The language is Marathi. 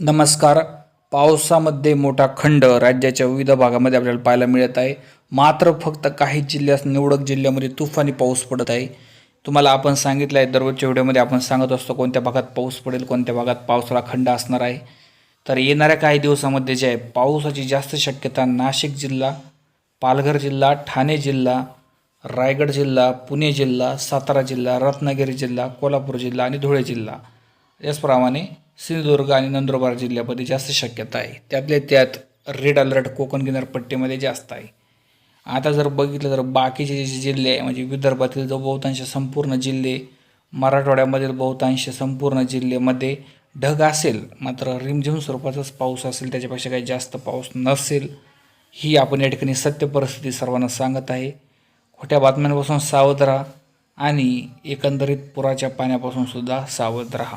नमस्कार. पावसामध्ये मोठा खंड राज्याच्या विविध भागामध्ये आपल्याला पाहायला मिळत आहे. मात्र फक्त काही जिल्ह्यास निवडक जिल्ह्यामध्ये तुफानी पाऊस पडत आहे. तुम्हाला आपण सांगितलं आहे दररोजच्या व्हिडिओमध्ये आपण सांगत असतो कोणत्या भागात पाऊस पडेल कोणत्या भागात पावसाळा खंड असणार आहे. तर येणाऱ्या काही दिवसामध्ये जे आहे पावसाची जास्त शक्यता नाशिक जिल्हा पालघर जिल्हा ठाणे जिल्हा रायगड जिल्हा पुणे जिल्हा सातारा जिल्हा रत्नागिरी जिल्हा कोल्हापूर जिल्हा आणि धुळे जिल्हा. याचप्रमाणे सिंधुदुर्ग आणि नंदुरबार जिल्ह्यामध्ये जास्त शक्यता आहे. त्यातले त्यात रेड अलर्ट कोकण किनारपट्टीमध्ये जास्त आहे. आता जर बघितलं तर बाकीचे जे जिल्हे आहे म्हणजे विदर्भातील जो बहुतांश संपूर्ण जिल्हे मराठवाड्यामधील बहुतांश संपूर्ण जिल्ह्यामध्ये ढग असेल मात्र रिमझिम स्वरूपाचाच पाऊस असेल त्याच्यापेक्षा काही जास्त पाऊस नसेल ही आपण या ठिकाणी सत्य परिस्थिती सर्वांना सांगत आहे. खोट्या बातम्यांपासून सावध राहा आणि एकंदरीत पुराच्या पाण्यापासून सुद्धा सावध राहा.